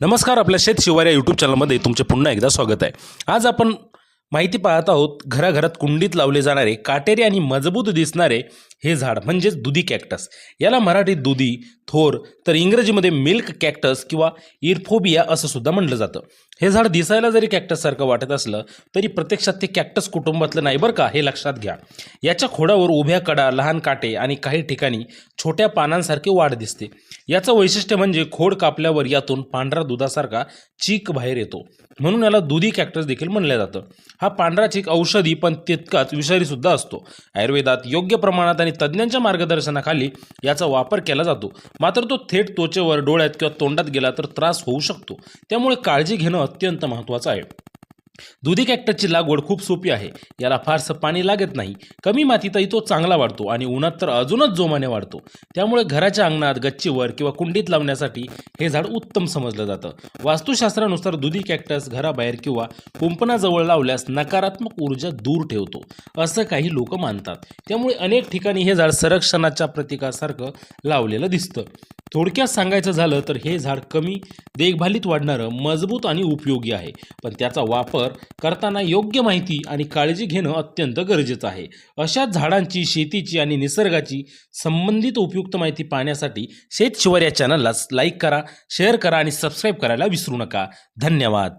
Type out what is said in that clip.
नमस्कार आपल्या शेत शिवार या यूट्यूब चॅनलमध्ये तुमचे पुन्हा एकदा स्वागत आहे. आज आपण माहिती पाहत आहोत घराघरात कुंडीत लावले जाणारे काटेरी आणि मजबूत दिसणारे हे झाड म्हणजेच दुधी कॅक्टस याला मराठीत दुधी थोर तर इंग्रजीमध्ये मिल्क कॅक्टस किंवा इरफोबिया असं सुद्धा म्हटलं जातं. हे झाड दिसायला जरी कॅक्टससारखं वाटत असलं तरी प्रत्यक्षात ते कॅक्टस कुटुंबातलं नाही बरं का हे लक्षात घ्या. याच्या खोडावर उभ्या कडा लहान काटे आणि काही ठिकाणी छोट्या पानांसारखी वाढ दिसते. याचं वैशिष्ट्य म्हणजे खोड कापल्यावर यातून पांढरा दुधासारखा चीक बाहेर येतो. म्हणून याला दुधी कॅक्टस देखील म्हणलं जातं. हा पांढरा चीक औषधी पण तितकाच विषारी सुद्धा असतो. आयुर्वेदात योग्य प्रमाणात आणि तज्ज्ञांच्या मार्गदर्शनाखाली याचा वापर केला जातो. मात्र तो थेट त्वचेवर डोळ्यात किंवा तोंडात गेला तर त्रास होऊ शकतो. त्यामुळे काळजी घेणं अत्यंत महत्त्वाचं आहे. दुधी कॅक्टसची लागवड खूप सोपी आहे. याला फारसं पाणी लागत नाही. कमी मातीतही तो चांगला वाढतो आणि उन्हात तर अजूनच जोमाने वाढतो. त्यामुळे घराच्या अंगणात गच्चीवर किंवा कुंडीत लावण्यासाठी हे झाड उत्तम समजलं जातं. वास्तुशास्त्रानुसार दुधी कॅक्टस घराबाहेर किंवा कुंपणाजवळ लावल्यास नकारात्मक ऊर्जा दूर ठेवतो असं काही लोक मानतात. त्यामुळे अनेक ठिकाणी हे झाड संरक्षणाच्या प्रतिकासारखं लावलेलं दिसतं. थोडक्यात सांगायचं झालं तर हे झाड कमी देखभालीत वाढणारं मजबूत आणि उपयोगी आहे. पण त्याचा वापर करताना योग्य माहिती आणि काळजी घेणं अत्यंत गरजेचं आहे. अशा झाडांची शेतीची आणि निसर्गाची संबंधित उपयुक्त माहिती पाहण्यासाठी शेतशिवार या चॅनलला लाईक करा शेअर करा आणि सबस्क्राईब करायला विसरू नका. धन्यवाद.